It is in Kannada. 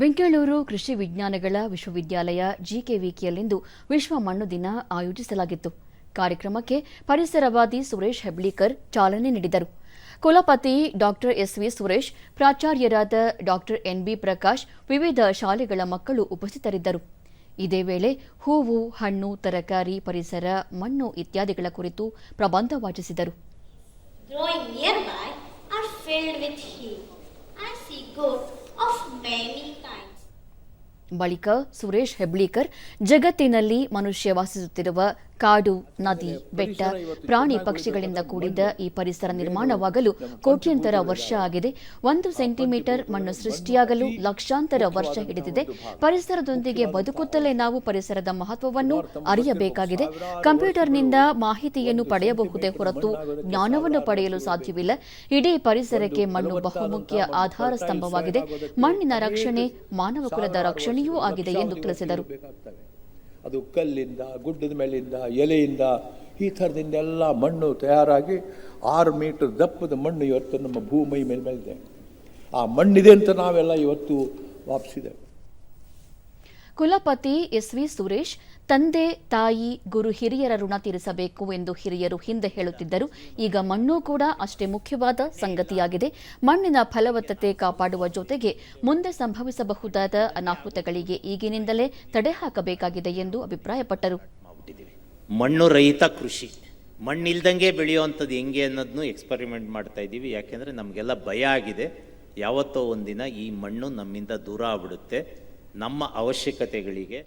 ಬೆಂಗಳೂರು ಕೃಷಿ ವಿಜ್ಞಾನಗಳ ವಿಶ್ವವಿದ್ಯಾಲಯ ಜಿಕೆವಿಕೆಯಲ್ಲಿಂದು ವಿಶ್ವ ಮಣ್ಣು ದಿನ ಆಯೋಜಿಸಲಾಗಿತ್ತು. ಕಾರ್ಯಕ್ರಮಕ್ಕೆ ಪರಿಸರವಾದಿ ಸುರೇಶ್ ಹೆಬ್ಳೀಕರ್ ಚಾಲನೆ ನೀಡಿದರು. ಕುಲಪತಿ ಡಾಕ್ಟರ್ ಎಸ್ವಿ ಸುರೇಶ್, ಪ್ರಾಚಾರ್ಯರಾದ ಡಾಕ್ಟರ್ ಎನ್ಬಿ ಪ್ರಕಾಶ್, ವಿವಿಧ ಶಾಲೆಗಳ ಮಕ್ಕಳು ಉಪಸ್ಥಿತರಿದ್ದರು. ಇದೇ ವೇಳೆ ಹೂವು, ಹಣ್ಣು, ತರಕಾರಿ, ಪರಿಸರ, ಮಣ್ಣು ಇತ್ಯಾದಿಗಳ ಕುರಿತು ಪ್ರಬಂಧ ವಾಚಿಸಿದರು of nearby ಬಳಿಕ ಸುರೇಶ್ ಹೆಬ್ಳೀಕರ್ ಜಗತ್ತಿನಲ್ಲಿ ಮನುಷ್ಯ ವಾಸಿಸುತ್ತಿರುವ ಕಾಡು, ನದಿ, ಬೆಟ್ಟ, ಪ್ರಾಣಿ ಪಕ್ಷಿಗಳಿಂದ ಕೂಡಿದ ಈ ಪರಿಸರ ನಿರ್ಮಾಣವಾಗಲು ಕೋಟ್ಯಂತರ ವರ್ಷ ಆಗಿದೆ. ಒಂದು ಸೆಂಟಿಮೀಟರ್ ಮಣ್ಣು ಸೃಷ್ಟಿಯಾಗಲು ಲಕ್ಷಾಂತರ ವರ್ಷ ಹಿಡಿದಿದೆ. ಪರಿಸರದೊಂದಿಗೆ ಬದುಕುತ್ತಲೇ ನಾವು ಪರಿಸರದ ಮಹತ್ವವನ್ನು ಅರಿಯಬೇಕಾಗಿದೆ. ಕಂಪ್ಯೂಟರ್ನಿಂದ ಮಾಹಿತಿಯನ್ನು ಪಡೆಯಬಹುದೇ ಹೊರತು ಜ್ಞಾನವನ್ನು ಪಡೆಯಲು ಸಾಧ್ಯವಿಲ್ಲ. ಇಡೀ ಪರಿಸರಕ್ಕೆ ಮಣ್ಣು ಬಹುಮುಖ್ಯ ಆಧಾರ ಸ್ತಂಭವಾಗಿದೆ. ಮಣ್ಣಿನ ರಕ್ಷಣೆ ಮಾನವ ಕುಲದ ರಕ್ಷಣೆಯೂ ಆಗಿದೆ ಎಂದು ತಿಳಿಸಿದರು. ಅದು ಕಲ್ಲಿಂದ, ಗುಡ್ಡದ ಮೇಲಿಂದ, ಎಲೆಯಿಂದ, ಈ ಥರದಿಂದ ಎಲ್ಲ ಮಣ್ಣು ತಯಾರಾಗಿ ಆರು ಮೀಟರ್ ದಪ್ಪದ ಮಣ್ಣು ಇವತ್ತು ನಮ್ಮ ಭೂಮಿ ಮೇಲೆ ಮೇಲಿದೆ ಆ ಮಣ್ಣಿದೆ ಅಂತ ನಾವೆಲ್ಲ ಇವತ್ತು ವಾಪಿಸಿದೆ ಕುಲಪತಿ ಎಸ್ವಿ ಸುರೇಶ್, ತಂದೆ, ತಾಯಿ, ಗುರು ಹಿರಿಯರ ಋಣ ತೀರಿಸಬೇಕು ಎಂದು ಹಿರಿಯರು ಹಿಂದೆ ಹೇಳುತ್ತಿದ್ದರು. ಈಗ ಮಣ್ಣು ಕೂಡ ಅಷ್ಟೇ ಮುಖ್ಯವಾದ ಸಂಗತಿಯಾಗಿದೆ. ಮಣ್ಣಿನ ಫಲವತ್ತತೆ ಕಾಪಾಡುವ ಜೊತೆಗೆ ಮುಂದೆ ಸಂಭವಿಸಬಹುದಾದ ಅನಾಹುತಗಳಿಗೆ ಈಗಿನಿಂದಲೇ ತಡೆ ಹಾಕಬೇಕಾಗಿದೆ ಎಂದು ಅಭಿಪ್ರಾಯಪಟ್ಟರು. ಮಣ್ಣು ರಹಿತ ಕೃಷಿ. ಮಣ್ಣಿಲ್ದಂಗೆ ಬೆಳೆಯುವಂಥದ್ದು ಹೆಂಗೆ ಅನ್ನೋದನ್ನು ಎಕ್ಸ್ಪರಿಮೆಂಟ್ ಮಾಡ್ತಾ ಇದ್ದೀವಿ. ಯಾಕೆಂದರೆ ನಮಗೆಲ್ಲ ಭಯ ಆಗಿದೆ. ಯಾವತ್ತೋ ಒಂದಿನ ಈ ಮಣ್ಣು ನಮ್ಮಿಂದ ದೂರ ಆಗ್ಬಿಡುತ್ತೆ. ನಮ್ಮ ಅವಶ್ಯಕತೆಗಳಿಗೆ